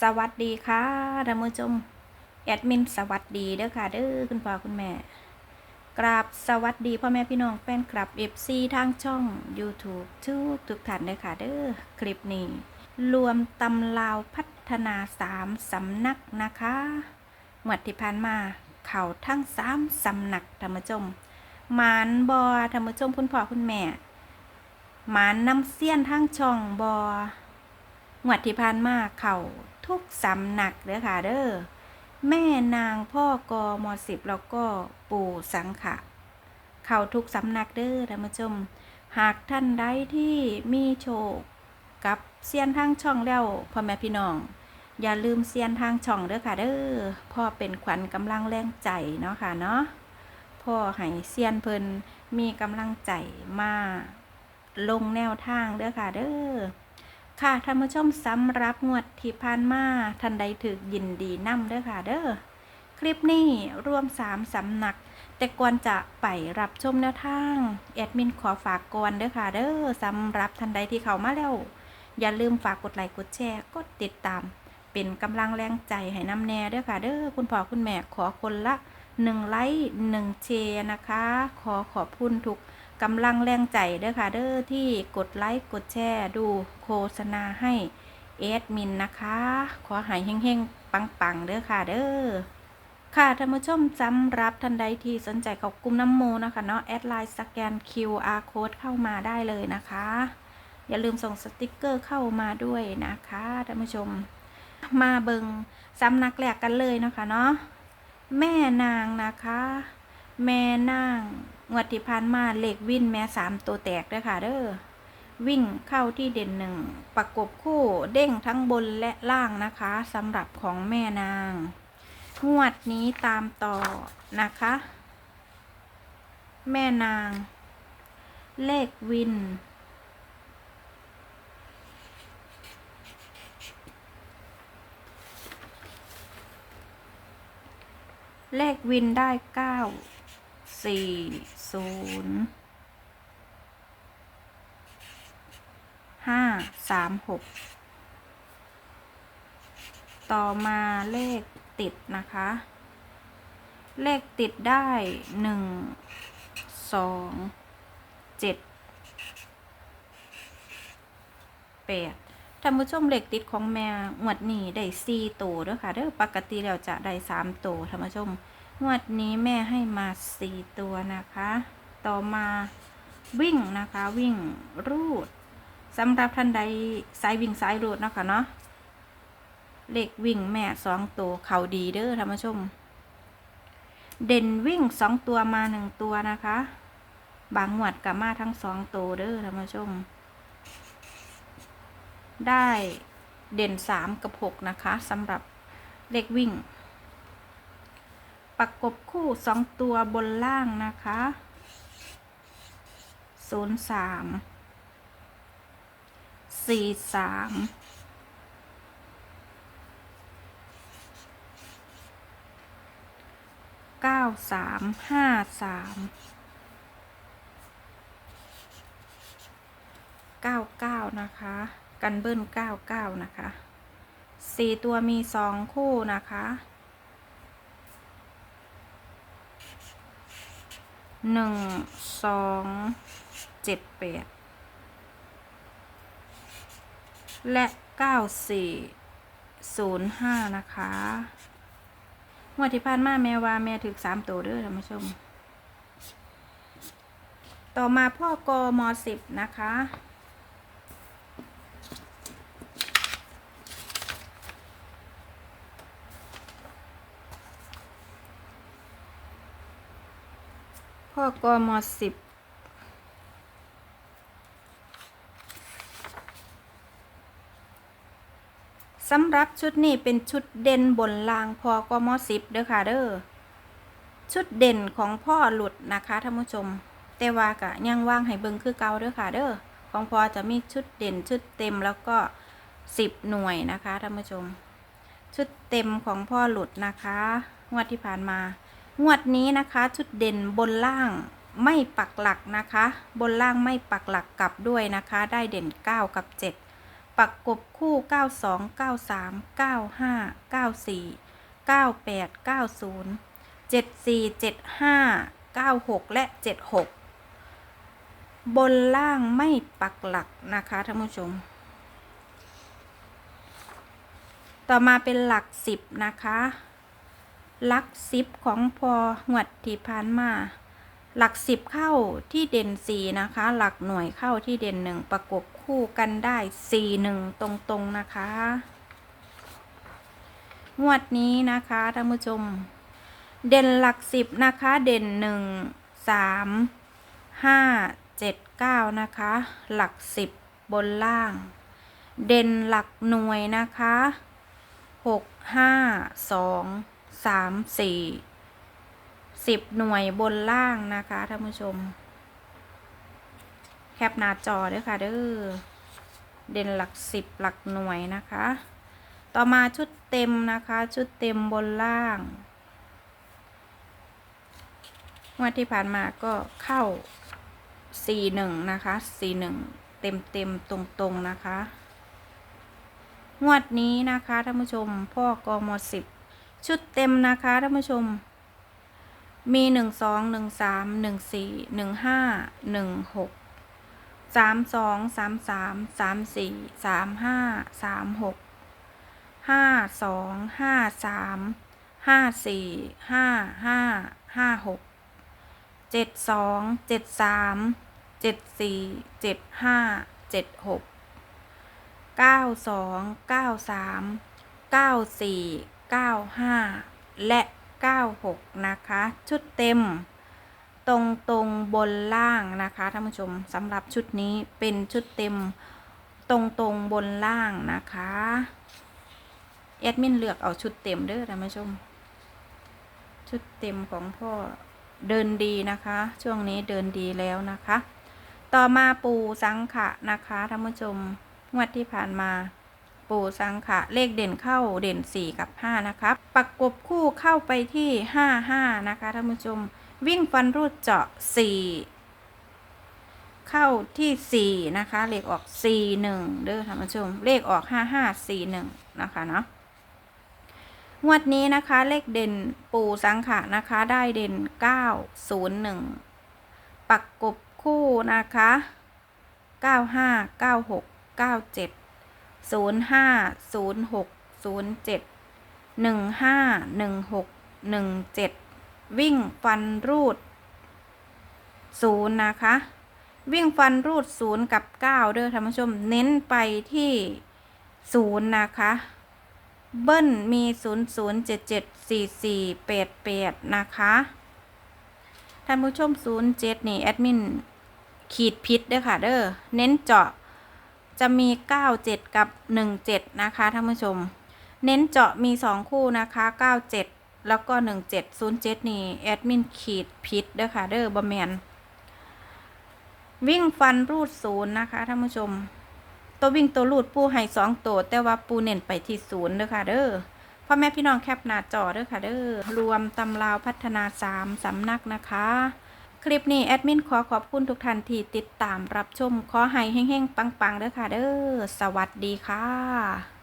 สวัสดีค่ะท่านผู้ชมแอดมินสวัสดีเด้อค่ะเด้อคุณพ่อคุณแม่กราบสวัสดีพ่อแม่พี่น้องแฟนคลับ FC ทางช่อง YouTube ทุกทุกท่านเด้อค่ะเด้อคลิปนี้ รวมตำลาวพัฒนาสามสำนักนะคะหมวดที่ผ่านมาเข่าทั้งสามสำนักท่านผู้ชมหมานบอท่านผู้ชมคุณพ่อคุณแม่หมานน้ำเสี้ยนทั้งช่องบองวดที่ผ่านมาเข่า ทุกสำนักเด้อค่ะเด้อแม่นางพ่อกอมสิบแล้วก็ปู่สังขะ เข่าทุกสำนักเด้อท่านผู้ชม หากท่านใดที่มีโชคกับเซียนทางช่องแล้วพ่อแม่พี่น้อง อย่าลืมเซียนทางช่องเด้อค่ะเด้อพ่อเป็นขวัญกำลังแรงใจเนาะค่ะเนาะพ่อให้เซียนเพิ่นมีกำลังใจมาลงแนวทางเด้อค่ะเด้อ ค่ะท่านผู้ชมสำหรับงวดที่ผ่านมาท่านใดถึกยินดีนำเด้อค่ะเด้อคลิปนี้รวมสามสำนัก แต่ก่อนจะไปรับชมแนวทางแอดมินขอฝากก่อนเด้อค่ะเด้อสำหรับท่านใดที่เข้ามาแล้ว อย่าลืมฝากกดไลค์กดแชร์กดติดตาม เป็นกำลังแรงใจให้น้ำแน่เด้อค่ะเด้อคุณพ่อคุณแม่ขอคนละหนึ่งไลค์หนึ่งแชร์นะคะ ขอขอบคุณทุก กำลังแรงใจเด้อค่ะเด้อที่กดไลค์กดแชร์ดูโฆษณาให้เอดมินนะคะ ขอหายเฮงๆ ปังๆ เด้อค่ะเด้อค่ะท่านผู้ชมสำรับท่านใดที่สนใจเขากลุ่มน้ำโมนะคะเนาะแอดไลน์สแกน QR code เข้ามาได้เลยนะคะ อย่าลืมส่งสติกเกอร์เข้ามาด้วยนะคะท่านผู้ชม มาเบิงสำนักแรกกันเลยนะคะเนาะแม่นางนะคะ แม่นาง งวดที่ผ่านมาเลขวิ่นแม่สามตัวแตกด้อค่ะเด้อวิ่งเข้าที่เด่นหนึ่งประกบคู่เด้งทั้งบนและล่างนะคะสำหรับของแม่นาง งวดนี้ตามต่อนะคะ แม่นาง เลขวิน เลขวินได้เก้าสี่ ศูนย์ห้าสามหกต่อมาเลขติดนะคะ เลขติดได้หนึ่งสองเจ็ดแปดท่านผู้ชมเลขติดของแม่งวดนี้ได้สี่ตัวด้อค่ะเด้อปกติแล้วจะได้สามตัวท่านผู้ชม งวดนี้แม่ให้มาสี่ตัวนะคะ ต่อมาวิ่งนะคะวิ่งรูดสำหรับท่านใดสายวิ่งสายรูดนะคะเนาะเลขวิ่งแม่สองตัวเข่าดีเด้อท่านผู้ชม เด่นวิ่งสองตัวมาหนึ่งตัวนะคะ บางงวดกับมาทั้งสองตัวเด้อท่านผู้ชม ได้เด่นสามกับหกนะคะสำหรับเลขวิ่ง ประกบคู่สองตัวบนล่างนะคะศูนย์สามสี่สามเก้าสามห้าสามเก้าเก้านะคะ กันเบิ้ลเก้าเก้านะคะสี่ตัวมีสองคู่นะคะ หนึ่งสองเจ็ดแปดและเก้าสี่ศูนย์ห้านะคะงวดที่ผ่านมาแม่ว่าแม่ถึกสามตัวเด้อท่านผู้ชม ต่อมาพ่อกมสิบนะคะ พ่อกมสิบสำหรับชุดนี้เป็นชุดเด่นบนรางพอกมสิบเด้อค่ะเด้อชุดเด่นของพ่อหลุดนะคะท่านผู้ชม แต่ว่ากะยังว่างให้เบิงคือเก่าเด้อค่ะเด้อของพ่อจะมีชุดเด่นชุดเต็มแล้วก็สิบหน่วยนะคะท่านผู้ชม ชุดเต็มของพ่อหลุดนะคะงวดที่ผ่านมา งวดนี้นะคะชุดเด่นบนล่างไม่ปักหลักนะคะ บนล่างไม่ปักหลักกลับด้วยนะคะ ได้เด่น 9 กับ 7 ปักกบคู่ 92 93 95 94 98 90 74 75 96 และ 76 บนล่างไม่ปักหลักนะคะท่านผู้ชม ต่อมาเป็นหลักสิบนะคะ หลักสิบของพอหวดที่ผ่านมา หลักสิบเข้าที่เด่นสี่นะคะ หลักหน่วยเข้าที่เด่นหนึ่งประกบคู่กันได้สี่หนึ่งตรงๆนะคะงวดนี้นะคะท่านผู้ชม เด่นหลักสิบนะคะ เด่นหนึ่งสามห้าเจ็ดเก้านะคะ หลักสิบบนล่าง เด่นหลักหน่วยนะคะหกห้าสอง สามสี่สิบหน่วยบนล่างนะคะท่านผู้ชม แคปหน้าจอด้วยค่ะเด้อเด่นหลักสิบหลักหน่วยนะคะ ต่อมาชุดเต็มนะคะ ชุดเต็มบนล่างงวดที่ผ่านมาก็เข้า 4 1 นะคะ 4 1 เต็มเต็มตรงตรงนะคะ งวดนี้นะคะท่านผู้ชมพ่อกมสิบ ชุดเต็มนะคะท่านผู้ชม มี 1 2 1 3 1 4 1 5 1 6 3 2 3 3 3 4 3 5 3 6ห้าสองห้าสามห้าสี่ห้าห้าห้าหกเจ็ดสอ งเก้าห้าและเก้าหกนะคะ ชุดเต็ม ตรงตรงบนล่างนะคะท่านผู้ชมสำหรับชุดนี้เป็นชุดเต็ม ตรงตรงบนล่างนะคะแอดมินเลือกเอาชุดเต็มเด้อท่านผู้ชม ชุดเต็มของพ่อเดินดีนะคะ ช่วงนี้เดินดีแล้วนะคะ ต่อมาปูสังขะนะคะท่านผู้ชมงวดที่ผ่านมา ปูสังขะเลขเด่นเข้าเด่น 4 กับ 5 นะคะประกบคู่เข้าไปที่ 5 5 นะคะท่านผู้ชม วิ่งฟันรูดเจาะ 4 เข้าที่ 4 นะคะ เลขออก 4 1 เด้อท่านผู้ชม เลขออก 5 5 4 1 นะคะเนาะงวดนี้นะคะเลขเด่นปู่สังขะนะคะได้เด่น 901ปักกบคู่นะคะ 95 96 97 05 06 07 15 16 17วิ่งฟันรูด0นะคะ วิ่งฟันรูด0กับ9เด้อท่านผู้ชม เน้นไปที่0นะคะ เบิ้ลมี 0 0 7 7 4 4 8 8 นะคะ ท่านผู้ชม 07 นี่ แอดมิน ขีดพิษเด้อค่ะ เด้อ เน้นเจาะ จะมี 97 กับ 17 นะคะท่านผู้ชม เน้นเจาะมี 2 คู่นะคะ 97 แล้วก็ 17 07 นี่แอดมินขีดพิษเด้อค่ะเด้อบะแมนวิ่งฟันรูดศูนย์นะคะท่านผู้ชม ตัววิ่งตัวลูดปูให้สองตัวแต่ว่าปูเน้นไปที่ศูนย์เด้อค่ะเด้อพ่อแม่พี่น้องแคปหน้าจอเด้อค่ะเด้อรวมตำราวพัฒนาสามสำนักนะคะ คลิปนี้แอดมินขอขอบคุณทุกท่านที่ติดตามรับชม ขอให้เฮ้งๆ ปังๆเด้อค่ะเด้อ สวัสดีค่ะ